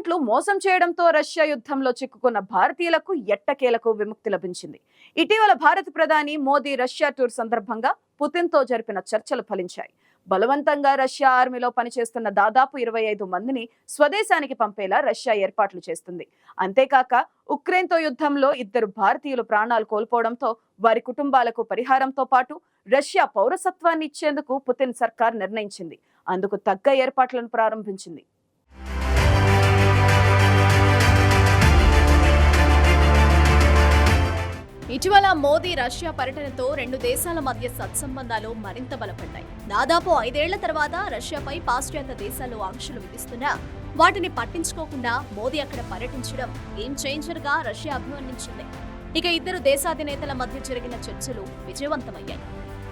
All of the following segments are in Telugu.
మోసం చేయడంతో రష్యా యుద్ధంలో చిక్కుకున్న భారతీయులకు ఎట్టకేలకు విముక్తి లభించింది. ఇటీవల భారత ప్రధాని మోదీ రష్యా టూర్ సందర్భంగా పుతిన్తో జరిపిన చర్చలు ఫలించాయి. బలవంతంగా రష్యా ఆర్మీలో పనిచేస్తున్న దాదాపు ఇరవై ఐదు మందిని స్వదేశానికి పంపేలా రష్యా ఏర్పాట్లు చేస్తుంది. అంతేకాక ఉక్రెయిన్తో యుద్ధంలో ఇద్దరు భారతీయులు ప్రాణాలు కోల్పోవడంతో వారి కుటుంబాలకు పరిహారంతో పాటు రష్యా పౌరసత్వాన్ని ఇచ్చేందుకు పుతిన్ సర్కార్ నిర్ణయించింది. అందుకు తగ్గ ఏర్పాట్లను ప్రారంభించింది. మోదీ రష్యా పర్యటనతో రెండు దేశాల మధ్య సత్సంబంధాలు మరింత బలపడ్డాయి. దాదాపు ఐదేళ్ళ తర్వాత రష్యాపై పాశ్చాత్య దేశాలు ఆంక్షలు విధిస్తున్నా వాటిని పట్టించుకోకుండా మోదీ అక్కడ పర్యటించడం గేమ్ చేంజర్గా రష్యా అభివర్ణించింది. ఇక ఇద్దరు దేశాధినేతల మధ్య జరిగిన చర్చలు విజయవంతమయ్యాయి.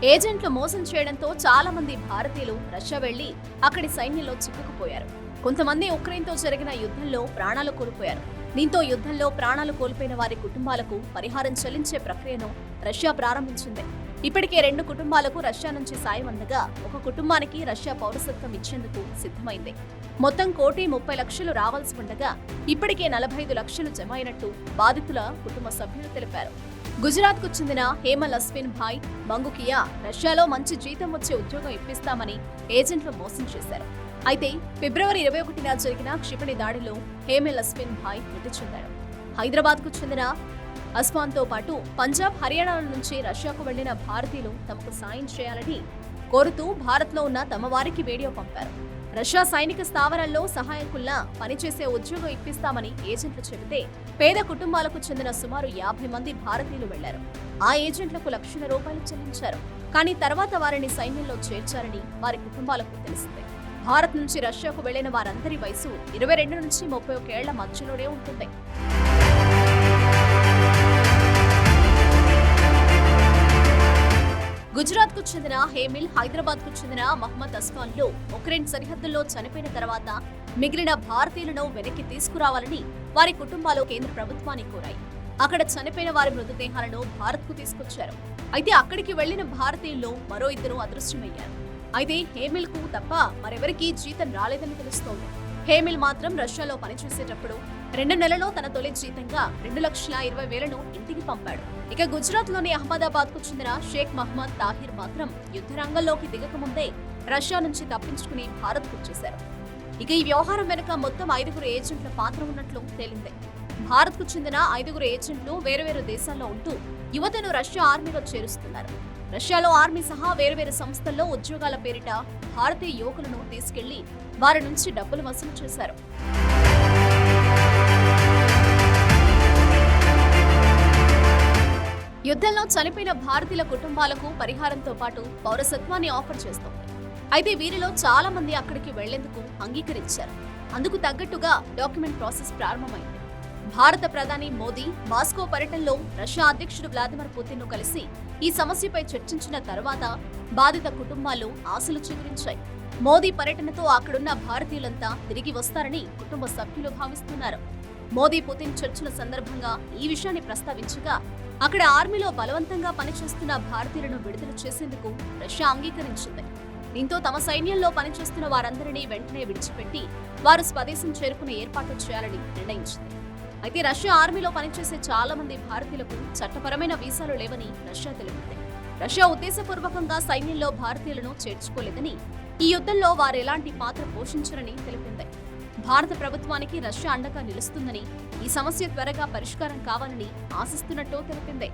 ఏజెంట్లు మోసం చేయడంతో చాలా మంది భారతీయులు రష్యా వెళ్ళి అక్కడి సైన్యంలో చిక్కుకుపోయారు. కొంతమంది ఉక్రెయిన్తో జరిగిన యుద్ధంలో ప్రాణాలు కోల్పోయారు. దీంతో యుద్ధంలో ప్రాణాలు కోల్పోయిన వారి కుటుంబాలకు పరిహారం చెల్లించే ప్రక్రియను రష్యా ప్రారంభించింది. ఇప్పటికే రెండు కుటుంబాలకు రష్యా నుంచి సాయం అందగా ఒక కుటుంబానికి రష్యా పౌరసత్వం ఇచ్చేందుకు సిద్ధమైంది. మొత్తం కోటి ముప్పై లక్షలు రావాల్సి ఉండగా ఇప్పటికే నలభై ఐదు లక్షలు జమ అయినట్టు బాధితుల కుటుంబ సభ్యులు తెలిపారు. గుజరాత్కు చెందిన హేమల్ అస్విన్ భాయ్ మంగుకియా రష్యాలో మంచి జీతం వచ్చే ఉద్యోగం ఇప్పిస్తామని ఏజెంట్లు మోసం చేశారు. అయితే ఫిబ్రవరి ఇరవై ఒకటిన జరిగిన క్షిపణి దాడిలో హేమెల్ అస్విన్ భాయ్ మృతి చెందాడు. హైదరాబాద్కు చెందిన అస్మాన్తో పాటు పంజాబ్ హర్యానాల నుంచి రష్యాకు వెళ్ళిన భారతీయులు తమకు సాయం చేయాలని కోరుతూ భారత్లో ఉన్న తమ వారికి వీడియో పంపారు. రష్యా సైనిక స్థావరాల్లో సహాయకుల్లా పనిచేసే ఉద్యోగం ఇప్పిస్తామని ఏజెంట్లు చెబితే పేద కుటుంబాలకు చెందిన సుమారు యాభై మంది భారతీయులు వెళ్ళారు. ఆ ఏజెంట్లకు లక్షల రూపాయలు చెల్లించారు. కానీ తర్వాత వారిని సైన్యంలో చేర్చారని వారి కుటుంబాలకు తెలిసిందే భారత్ నుంచి రష్యాకు వెళ్ళిన వారందరి వయసు ఇరవై రెండు నుంచి ముప్పై ఒకేళ్ళ మధ్యలోనే ఉంటుంది. గుజరాత్కు చెందిన హేమిల్ హైదరాబాద్కు చెందిన మహమ్మద్ అస్ఫాన్లు ఉక్రెయిన్ సరిహద్దుల్లో చనిపోయిన తర్వాత మిగిలిన భారతీయులను వెనక్కి తీసుకురావాలని వారి కుటుంబాలు కేంద్ర ప్రభుత్వాన్ని కోరాయి. అక్కడ చనిపోయిన వారి మృతదేహాలను భారత్కు తీసుకొచ్చారు. అయితే అక్కడికి వెళ్ళిన భారతీయుల్లో మరో ఇద్దరు అదృశ్యమయ్యారు. అయితే హేమిల్కు తప్ప మరెవరికీ జీతం రాలేదని తెలుస్తోంది. హేమిల్ మాత్రం రష్యాలో పనిచేసేటప్పుడు రెండు నెలలో తన తొలి జీతంగా రెండు లక్షల ఇరవై వేలను ఇంటికి పంపాడు. ఇక గుజరాత్లోని అహ్మదాబాద్కు చెందిన షేక్ మహమ్మద్ తాహిర్ మాత్రం యుద్ధ రంగంలోకి దిగకముందే రష్యా నుంచి తప్పించుకుని భారత్ వచ్చేశారు. ఇక ఈ వ్యవహారం వెనుక మొత్తం ఐదుగురు ఏజెంట్ల పాత్ర ఉన్నట్లు తేలింది. భారత్కు చెందిన ఐదుగురు ఏజెంట్లు వేరు వేరు దేశాల్లో ఉంటూ యువతను రష్యా ఆర్మీలో చేరుస్తున్నారు. రష్యాలో ఆర్మీ సహా వేరువేరు సంస్థల్లో ఉద్యోగాల పేరిట భారతీయ యువకులను తీసుకెళ్ళి వారి నుంచి డబ్బులు వసూలు చేశారు. యుద్ధంలో చనిపోయిన భారతీయుల కుటుంబాలకు పరిహారంతో పాటు పౌరసత్వాన్ని ఆఫర్ చేస్తోంది. అయితే వీరిలో చాలా మంది అక్కడికి వెళ్ళేందుకు అంగీకరించారు. అందుకు తగ్గట్టుగా డాక్యుమెంట్ ప్రాసెస్ ప్రారంభమైంది. భారత ప్రధాని మోదీ మాస్కో పర్యటనలో రష్యా అధ్యక్షుడు వ్లాదిమిర్ పుతిన్ను కలిసి ఈ సమస్యపై చర్చించిన తర్వాత బాధిత కుటుంబాలు ఆశలు చిగురించాయి. మోదీ పర్యటనతో అక్కడున్న భారతీయులంతా తిరిగి వస్తారని కుటుంబ సభ్యులు భావిస్తున్నారు. మోదీ పుతిన్ చర్చల సందర్భంగా ఈ విషయాన్ని ప్రస్తావించగా అక్కడ ఆర్మీలో బలవంతంగా పనిచేస్తున్న భారతీయులను విడుదల చేసేందుకు రష్యా అంగీకరించింది. దీంతో తమ సైన్యంలో పనిచేస్తున్న వారందరినీ వెంటనే విడిచిపెట్టి వారు స్వదేశం చేరుకునే ఏర్పాట్లు చేయాలని నిర్ణయించింది. అయితే రష్యా ఆర్మీలో పనిచేసే చాలా మంది భారతీయులకు చట్టపరమైన వీసాలు లేవని రష్యా తెలిపింది. రష్యా ఉద్దేశపూర్వకంగా సైన్యంలో భారతీయులను చేర్చుకోలేదని ఈ యుద్ధంలో వారు ఎలాంటి పాత్ర పోషించరని తెలిపింది. భారత ప్రభుత్వానికి రష్యా అండగా నిలుస్తుందని ఈ సమస్య త్వరగా పరిష్కారం కావాలని ఆశిస్తున్నట్టు తెలిపింది.